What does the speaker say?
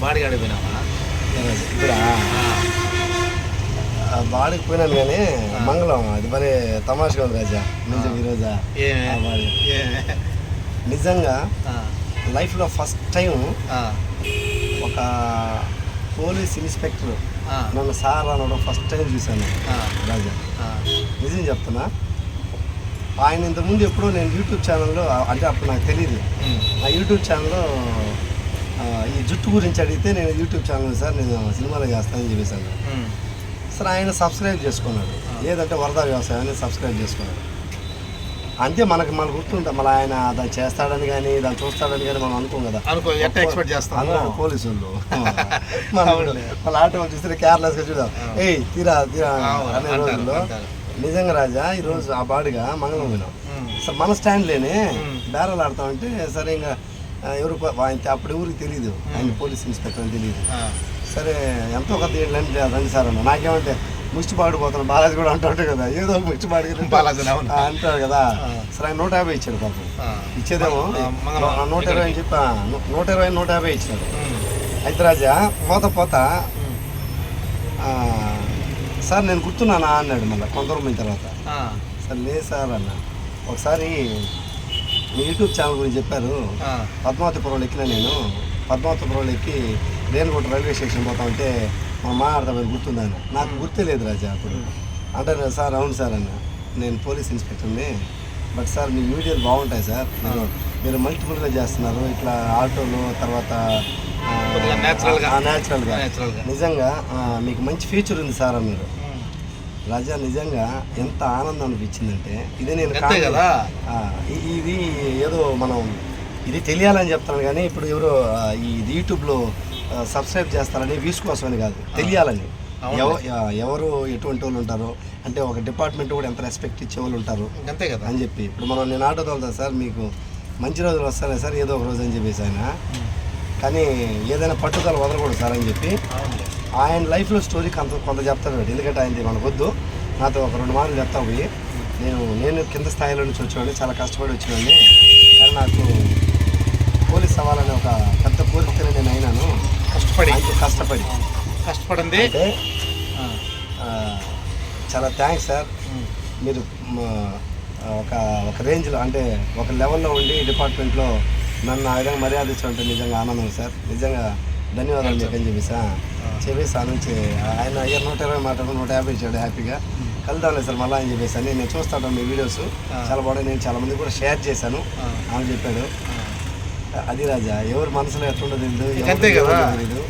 Body ఆడిపోయినావా ఇప్పుడు? బాడికి పోయినాను కానీ మంగళం అది మరి తమాషగా ఉంది రాజా నిజం ఈరోజా ఆ నిజంగా ఆ, లైఫ్లో ఫస్ట్ టైం ఆ, ఒక పోలీస్ ఇన్స్పెక్టర్ ఆ, నన్ను సార్ అనడం ఫస్ట్ టైం చూశాను ఆ, రాజా. ఆ, నిజం చెప్తున్నా ఆయన ఇంతకుముందు ఎప్పుడో నేను యూట్యూబ్ ఛానల్లో అంటే అప్పుడు నాకు తెలియదు నా యూట్యూబ్ ఛానల్లో ఆ, ఈ జుట్టు గురించి అడిగితే నేను యూట్యూబ్ ఛానల్ సార్ నేను సినిమాలో చేస్తానని చెప్పేశాను. సార్ ఆయన సబ్స్క్రైబ్ చేసుకున్నాడు. ఏదంటే వరద వ్యవసాయాన్ని సబ్స్క్రైబ్ చేసుకున్నాడు. అంతే మనకి మనకు గుర్తుంటా మళ్ళీ ఆయన దాన్ని చేస్తాడని కానీ దాన్ని చూస్తాడని కానీ మనం అనుకోం కదా. ఎక్స్పెక్ట్ పోలీసు వాళ్ళు ఆటో వాళ్ళు చూస్తే కేర్లెస్గా చూద్దాం ఏయ్ తీరా తీరా అనే రోజుల్లో. నిజంగా రాజా ఈ రోజు ఆ బాడిగా మంగళం పోయినాం సార్ మన స్టాండ్ లేనే మ్మ్. బేరాలు ఆడతామంటే సరే ఇంకా ఎవరు అప్పుడు ఎవరికి తెలియదు ఆయన పోలీస్ ఇన్స్పెక్టర్ అని తెలియదు సరే ఎంతో కొద్ది ఏంటంటే రండి సార్ అన్న నాకేమంటే ముష్టి పాడిపోతాను బాలాజీ కూడా అంటాడు కదా ఏదో ఒక ముష్టి పాడి బాలాజీ. అంటాడు కదా. సరే ఆయన నూట యాభై ఇచ్చాడు పాపం. ఇచ్చేదేమో? నూట ఇరవై అని చెప్పి నూట ఇరవై నూట యాభై ఇచ్చినాడు ఉమ్, అయితే రాజా పోత. పోత సార్ నేను గుర్తున్నానా? అన్నాడు మళ్ళీ కొంత తర్వాత. సార్ లేదు సార్ అన్న. ఒకసారి మీ యూట్యూబ్ ఛానల్ గురించి చెప్పారు. పద్మావతిపురంలో ఎక్కిన నేను. పద్మావతిపురంలో ఎక్కి రేణుగుంట రైల్వే స్టేషన్ పోతా ఉంటే మా మాట్లాడతామని గుర్తుందని నాకు గుర్తే లేదు రాజా అప్పుడు. అంటే సార్ అవును సార్ అన్న. నేను పోలీస్ ఇన్స్పెక్టర్ని. బట్ సార్ మీ వీడియోలు బాగుంటాయి సార్. మీరు మల్టిపుల్గా చేస్తున్నారు. ఇట్లా ఆటోలు తర్వాత కొద్దిగా natural గా. న్యాచురల్గా natural గా. నిజంగా మీకు మంచి ఫ్యూచర్ ఉంది సార్ అన్నారు. రాజా నిజంగా ఎంత ఆనందం అనిపించిందంటే ఇదే నేను కాదు. ఇది ఏదో మనం ఇది తెలియాలని చెప్తాను కానీ ఇప్పుడు ఎవరో ఈ యూట్యూబ్లో సబ్స్క్రైబ్ చేస్తారని వ్యూస్ కోసమని కాదు తెలియాలని. ఎవరు ఎటువంటి వాళ్ళు ఉంటారో? అంటే ఒక డిపార్ట్మెంట్ కూడా ఎంత రెస్పెక్ట్ ఇచ్చే వాళ్ళు ఉంటారు? అంతే కదా? అని చెప్పి. ఇప్పుడు మనం నేను ఆటో తోలుతాను సార్ మీకు మంచి రోజులు వస్తాయి సార్? ఏదో ఒక రోజు అని చెప్పేసి ఆయన. కానీ ఏదైనా పట్టుదల వదలకూడదు సార్ అని చెప్పి. ఆయన లైఫ్లో స్టోరీ కొంత కొంత చెప్తాను. ఎందుకంటే ఆయనది మనకు వద్దు నాతో ఒక రెండు మాటలు చెప్తా పోయి. నేను నేను కింద స్థాయిలో నుంచి వచ్చేవాడిని చాలా కష్టపడి వచ్చేవాడిని. కానీ నాకు పోలీస్ అవ్వాలనే ఒక పెద్ద కోరికతో నేను అయినాను. కష్టపడి. కష్టపడి. కష్టపడింది. అంటే చాలా థ్యాంక్స్ సార్. మీరు ఒక ఒక రేంజ్లో అంటే ఒక లెవెల్లో ఉండి డిపార్ట్మెంట్లో నన్ను ఆ విధంగా మర్యాద ఇచ్చారంటే నిజంగా ఆనందం సార్. నిజంగా ధన్యవాదాలు మీకు అని చెప్పేసి చెప్పేసి ఆ. నుంచి ఆయన అయ్యా నూట ఇరవై మాట్లాడు నూట యాభై ఇచ్చాడు హ్యాపీగా. కలుద్దాంలే సార్ మళ్ళీ అని చెప్పేసి అని నేను చూస్తాను మీ వీడియోస్. చాలా బాగున్నాయి. నేను చాలా మంది కూడా షేర్ చేశాను. అని చెప్పాడు. అది రాజా ఎవరి మనసులో ఎట్లుండదు తెలియదు కదా. తెలియదు?